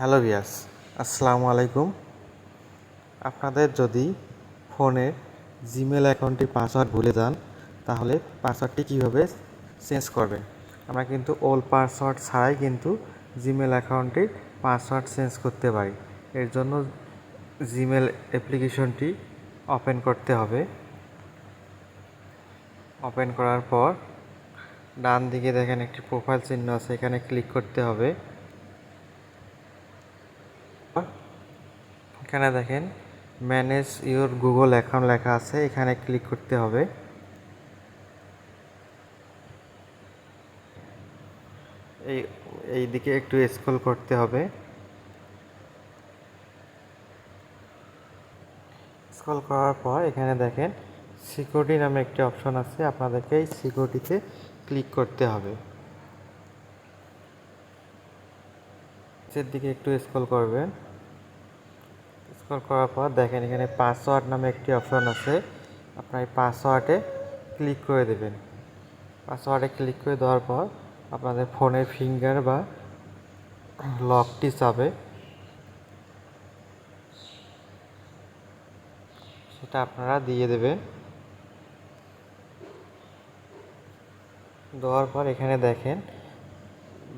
Hello বিয়াস আসসালামু আলাইকুম। আপনাদের যদি ফোনের জিমেল অ্যাকাউন্টটির পাসওয়ার্ড ভুলে যান, তাহলে পাসওয়ার্ডটি কীভাবে চেঞ্জ করবেন? আমরা কিন্তু ওল্ড পাসওয়ার্ড ছাড়াই কিন্তু জিমেল অ্যাকাউন্টটির পাসওয়ার্ড চেঞ্জ করতে পারি। এর জন্য জিমেল অ্যাপ্লিকেশনটি ওপেন করতে হবে। ওপেন করার পর ডান দিকে দেখেন একটি প্রোফাইল চিহ্ন আছে, এখানে ক্লিক করতে হবে। এখানে দেখেন ম্যানেজ ইউর গুগল অ্যাকাউন্ট লেখা আছে, এখানে ক্লিক করতে হবে। এই এই দিকে একটু স্ক্রল করতে হবে। স্ক্রল করার পর এখানে দেখেন সিকিউরিটি নামে একটি অপশন আছে, আপনাদেরকে এই সিকিউরিটিতে ক্লিক করতে হবে। নিচের দিকে একটু স্ক্রল করবেন। স্ক্রল করার পর দেখেন এখানে পাসওয়ার্ড নামে একটি অপশন আছে। আপনার এই পাসওয়ার্ডে ক্লিক করে দেবেন। পাসওয়ার্ডে ক্লিক করে দেওয়ার পর আপনাদের ফোনের ফিঙ্গার বা লকটি চাবে। সেটা আপনারা দিয়ে দেবেন। দেওয়ার পর এখানে দেখেন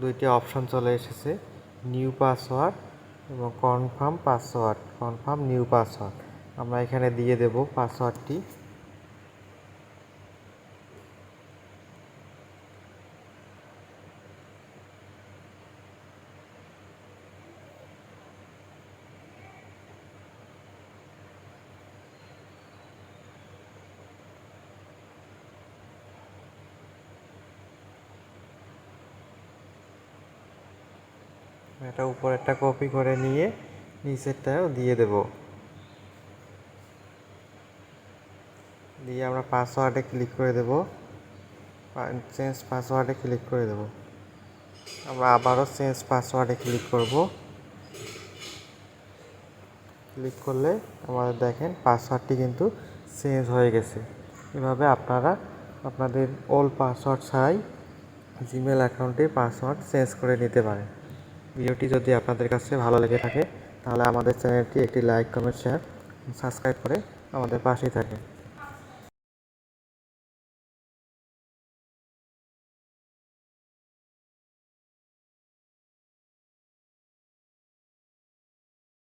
দুইটি অপশন চলে এসেছে। নিউ পাসওয়ার্ড এবং confirm password confirm new password আমরা এখানে দিয়ে দেব পাসওয়ার্ডটি এটা উপরেরটা কপি করে নিয়ে নিচেরটাও দিয়ে দেব। দিয়ে আমরা পাসওয়ার্ডে ক্লিক করে দেব। চেঞ্জ পাসওয়ার্ডে ক্লিক করে দেব। আমরা আবারও চেঞ্জ পাসওয়ার্ডে ক্লিক করব। ক্লিক করলে আমাদের দেখেন পাসওয়ার্ডটি কিন্তু চেঞ্জ হয়ে গেছে। এভাবে আপনারা আপনাদের ওল্ড পাসওয়ার্ড ছাড়াই জিমেল অ্যাকাউন্টে পাসওয়ার্ড চেঞ্জ করে নিতে পারেন। ভিডিওটি যদি আপনাদের কাছে ভালো লেগে থাকে, তাহলে আমাদের চ্যানেলটি একটি লাইক, কমেন্ট, শেয়ার, সাবস্ক্রাইব করে আমাদের পাশেই থাকে